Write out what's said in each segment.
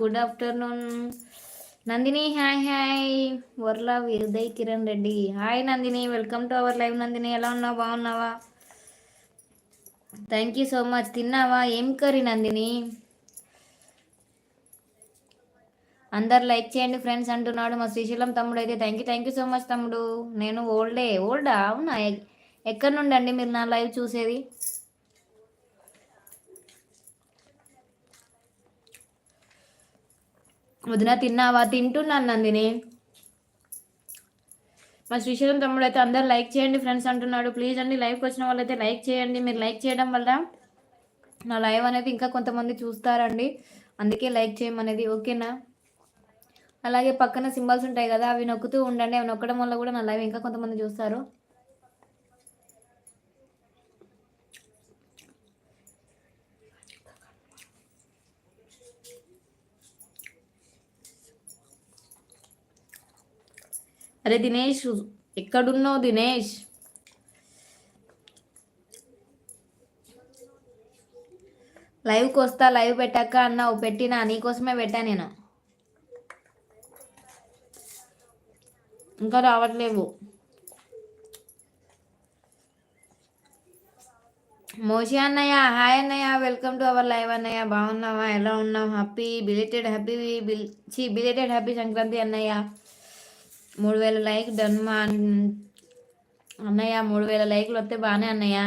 Good afternoon. Nandini hi hi. వర్లా విరుదయ్ Kiran Reddy. Hi Nandini welcome to our live Nandini. ఎలా ఉన్నావు? బాగున్నావా? Thank you so much. తిన్నావా? ఏం curry Nandini? అందరు like చేయండి ఫ్రెండ్స్ అంటున్నాడు మా శ్రీశైలం తమ్ముడు అయితే. Thank you thank you so much తమ్ముడు. నేను ఓల్డే ఓల్డా? అవునా? ఎక్కడి నుండి అండి మీరు నా లైవ్ చూసేది? వదిన తిన్నావా? తింటున్నాను నందిని. మా శ్రీశైలం తమ్ముడు అయితే అందరు లైక్ చేయండి ఫ్రెండ్స్ అంటున్నాడు. ప్లీజ్ అండి లైవ్కి వచ్చిన వాళ్ళైతే లైక్ చేయండి. మీరు లైక్ చేయడం వల్ల నా లైవ్ అనేది ఇంకా కొంతమంది చూస్తారండి. అందుకే లైక్ చేయమనేది ఓకేనా? అలాగే పక్కన సింబల్స్ ఉంటాయి కదా అవి నొక్కుతూ ఉండండి. అవి నొక్కడం వల్ల కూడా నా లైవ్ ఇంకా కొంతమంది చూస్తారు. అరే దినేష్ ఎక్కడున్నావు దినేష్? లైవ్కి వస్తా లైవ్ పెట్టాక అన్నావు. పెట్టినా నీకోసమే పెట్టా నేను. ఇంకా రావట్లేవు. మోషి అన్నయ్య హాయ్ అన్నయ్య. వెల్కమ్ టు అవర్ లైవ్ అన్నయ్య. బాగున్నావా? ఎలా ఉన్నావు? హ్యాపీ బిలేటెడ్ హ్యాపీ బిల్ చి బిలేటెడ్ హ్యాపీ సంక్రాంతి అన్నయ్య. మూడు వేల లైక్ డన్ మా అన్నయ్య మూడు వేల లైక్లు వస్తే బాగానే అన్నయ్య.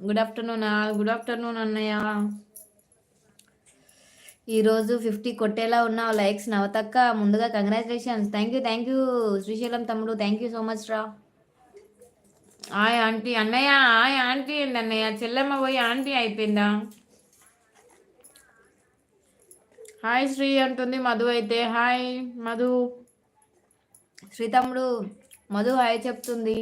గుడ్ ఆఫ్టర్నూన్ గుడ్ ఆఫ్టర్నూన్ అన్నయ్య. ఈరోజు ఫిఫ్టీ కొట్టేలా ఉన్న లైక్స్ నవతక్క ముందుగా congratulations. Thank you thank you Srisailam తమ్ముడు. థ్యాంక్ యూ సో మచ్ రా. ఆయ్ ఆంటీ అన్నయ్య ఆయ్ ఆంటీ అండి అన్నయ్య. చెల్లెమ్మ పోయి ఆంటీ అయిపోయిందా? హాయ్ శ్రీ అంటుంది మధు అయితే. హాయ్ మధు. శ్రీతమ్ముడు మధు హాయ్ చెప్తుంది.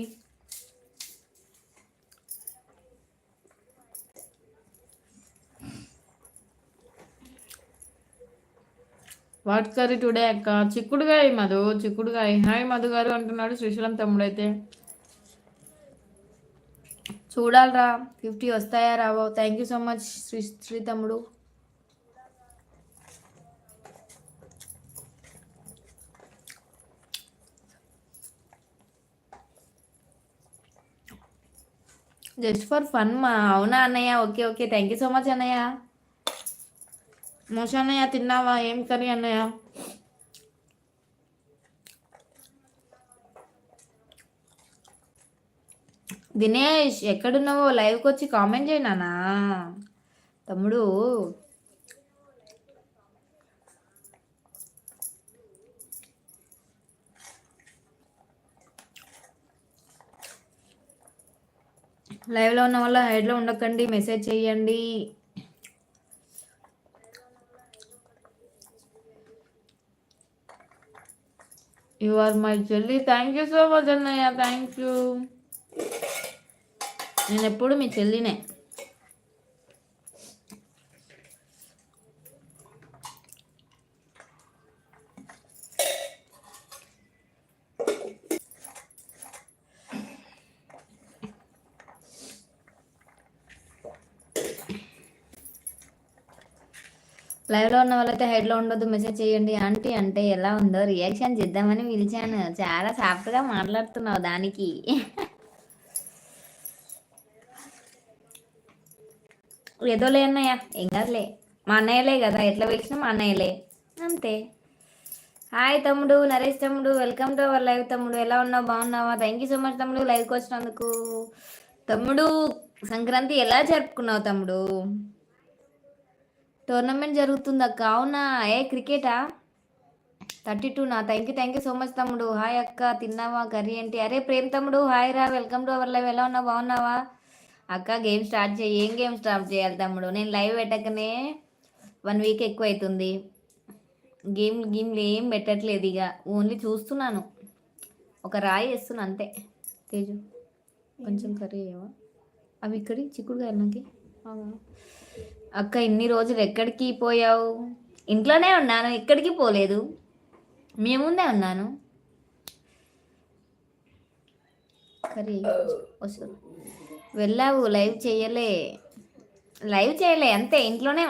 వాట్ కర్రీ టుడే అక్క? చిక్కుడుగాయ మధు చిక్కుడుగాయ. హాయ్ మధు గారు అంటున్నాడు శ్రీశైలం తమ్ముడు అయితే చూడాలరా ఫిఫ్టీ వస్తాయా రావో? Thank you so much Sri Sri తమ్ముడు జస్ట్ ఫర్ ఫన్ మా అవునా అన్నయ్య? Okay okay. Thank you so much అన్నయ్య. మోష అన్నయ్య తిన్నావా? ఏం కర్రీ అన్నయ్య? దినేష్ ఎక్కడున్నావో? లైవ్కి వచ్చి కామెంట్ చేయనా తమ్ముడు లైవ్లో ఉన్న వల్ల హైడ్లో ఉండకండి మెసేజ్ చేయండి. యు ఆర్ మై చెల్లి థ్యాంక్ యూ సో మచ్ అన్నయ్య థ్యాంక్ యూ నేను ఎప్పుడు మీ చెల్లినే. లైవ్లో ఉన్న వాళ్ళైతే హెడ్లో ఉండొద్దు మెసేజ్ చేయండి. ఆంటీ అంటే ఎలా ఉందో రియాక్షన్ చేద్దామని పిలిచాను. చాలా సాఫ్ట్గా మాట్లాడుతున్నావు దానికి. ఏదోలే అన్నయ్య ఏం కాదులే. మా అన్నయ్యలే కదా ఎట్లా పిలిచినా మా అన్నయ్యలే. అంతే. హాయ్ తమ్ముడు నరేష్ తమ్ముడు వెల్కమ్ టు అవర్ లైవ్ తమ్ముడు. ఎలా ఉన్నావు బాగున్నావా? థ్యాంక్ యూ సో మచ్ తమ్ముడు లైవ్కి వచ్చినందుకు. తమ్ముడు సంక్రాంతి ఎలా జరుపుకున్నావు తమ్ముడు? టోర్నమెంట్ జరుగుతుంది అక్క. అవునా? ఏ క్రికెటా? థర్టీ టూ నా. Thank you thank you so much తమ్ముడు. హాయ్ అక్క తిన్నావా? కర్రీ ఏంటి? అరే ప్రేమ్ తమ్ముడు హాయ్ రా. Welcome to our live. ఎలా ఉన్నావు? బాగున్నావా? అక్క గేమ్ స్టార్ట్ చేయి. ఏం గేమ్ స్టార్ట్ చేయాలి తమ్ముడు? నేను లైవ్ పెట్టకనే వన్ వీక్ ఎక్కువ అవుతుంది గేమ్ గేమ్లు ఏం పెట్టట్లేదు ఇక ఓన్లీ చూస్తున్నాను. ఒక రాయి వేస్తున్నా అంతే. తేజు కొంచెం కర్రీ అయ్యావా అవి ఇక్కడి చిక్కుడుగా నాకు. అక్క ఇన్ని రోజులు ఎక్కడికి పోయావు? ఇంట్లోనే ఉన్నాను ఎక్కడికి పోలేదు. మీ ముందే ఉన్నాను. కర్రీ వెళ్ళావు లైవ్ చేయలే. లైవ్ చేయలే అంతే ఇంట్లోనే